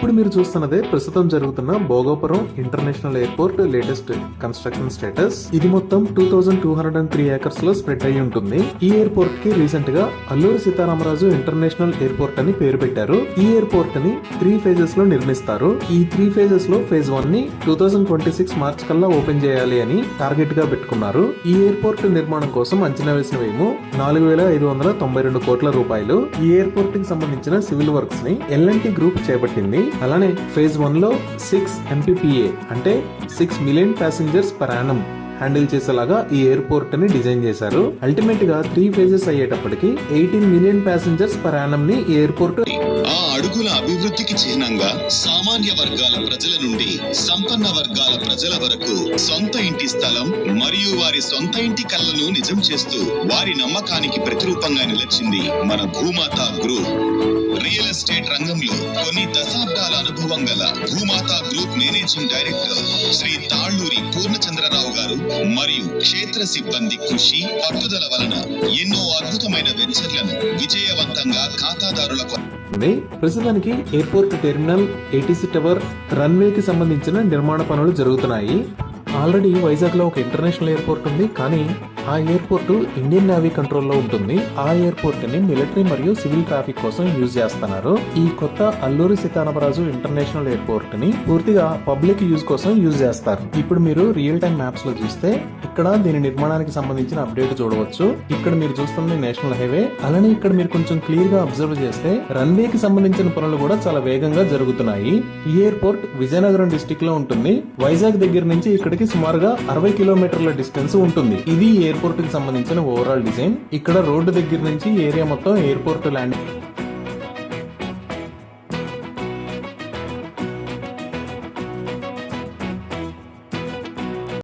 ఇప్పుడు మీరు చూస్తున్నదే ప్రస్తుతం జరుగుతున్న Bhogapuram international airport latest construction status. ఇది మొత్తం two thousand two hundred and three ఏకర్స్లో spread అయి ఉంటుంది. ఈ ఎయిర్పోర్ట్కి రీసెంట్గా అల్లూరి సీతారామరాజు ఇంటర్నేషనల్ ఎయిర్పోర్ట్ అని పేరు పెట్టారు. ఈ ఎయిర్పోర్ట్ని త్రీ ఫేజెస్లో నిర్మిస్తారు. ఈ త్రీ ఫేజెస్లో ఫేజ్ వన్ని two thousand twenty six March కల్లా ఓపెన్ చేయాలి అని టార్గెట్గా పెట్టుకున్నారు. ఈ ఎయిర్పోర్ట్ నిర్మాణం కోసం అంచనా వేసిన వేము నాలుగు వేల ఐదు వందల తొంభై రెండు కోట్ల రూపాయలు. ఈ ఎయిర్పోర్ట్కి సంబంధించిన సివిల్ వర్క్స్ని ఎల్ఎన్టీ గ్రూప్ చేపట్టింది. అలానే ఫేజ్ వన్లో సిక్స్ ఎంపీపీఏ అంటే six million passengers per annum handle చేసేలాగా ఈ ఎయిర్పోర్ట్ని డిజైన్ చేశారు. అల్టిమేట్గా త్రీ ఫేజెస్ అయ్యేటప్పటికి eighteen million passengers per annum ని ఈ ఎయిర్పోర్ట్ ఆ అడుగుల అభివృద్ధికి చిహ్నంగా సామాన్య వర్గాల ప్రజల నుండి సంపన్న వర్గాల ప్రజల వరకు సొంత ఇంటి స్థలం మరియు వారి సొంత ఇంటి కళ్ళను నిజం చేస్తూ వారి నమ్మకానికి ప్రతిరూపంగా నిలిచింది మన భూమాత గ్రూప్. రియల్ ఎస్టేట్ రంగంలో కొన్ని దశాబ్దాల అనుభవం గల Bhoomatha group managing director Shri Talluri Purnachandra Rao గారు మరియు క్షేత్ర సిబ్బంది కృషి పట్టుదల వలన ఎన్నో అద్భుతమైన వెంచర్లను విజయవంతంగా ఖాతాదారులకు ఉంది ప్రస్తుతానికి airport terminal ATC tower runway కి సంబంధించిన నిర్మాణ పనులు జరుగుతున్నాయి. ఆల్రెడీ వైజాగ్లో ఒక ఇంటర్నేషనల్ ఎయిర్పోర్ట్ ఉంది కానీ ఆ ఎయిర్పోర్ట్ ఇండియన్ నేవీ కంట్రోల్లో ఉంటుంది. ఆ ఎయిర్పోర్ట్ని మిలిటరీ మరియు సివిల్ ట్రాఫిక్ కోసం యూజ్ చేస్తున్నారు. ఈ కొత్త అల్లూరి సీతారామరాజు ఇంటర్నేషనల్ ఎయిర్పోర్ట్ని పూర్తిగా పబ్లిక్ యూజ్ కోసం యూజ్ చేస్తారు. ఇప్పుడు మీరు రియల్ టైం మ్యాప్స్లో చూస్తే ఇక్కడ దీని నిర్మాణానికి సంబంధించిన అప్డేట్ చూడవచ్చు. ఇక్కడ మీరు చూస్తుంది నేషనల్ హైవే. అలానే ఇక్కడ మీరు కొంచెం క్లియర్గా అబ్జర్వ్ చేస్తే రన్వే కి సంబంధించిన పనులు కూడా చాలా వేగంగా జరుగుతున్నాయి. ఈ ఎయిర్పోర్ట్ విజయనగరం డిస్టిక్లో ఉంటుంది. వైజాగ్ దగ్గర నుంచి ఇక్కడికి సుమారుగా అరవై కిలోమీటర్ల డిస్టెన్స్ ఉంటుంది. ఇది ఎయిర్పోర్ట్కి ఎయిర్పోర్ట్కి సంబంధించిన ఓవరాల్ డిజైన్ ఇక్కడ రోడ్డు దగ్గర నుంచి ఏరియా మొత్తం ఎయిర్పోర్ట్ ల్యాండ్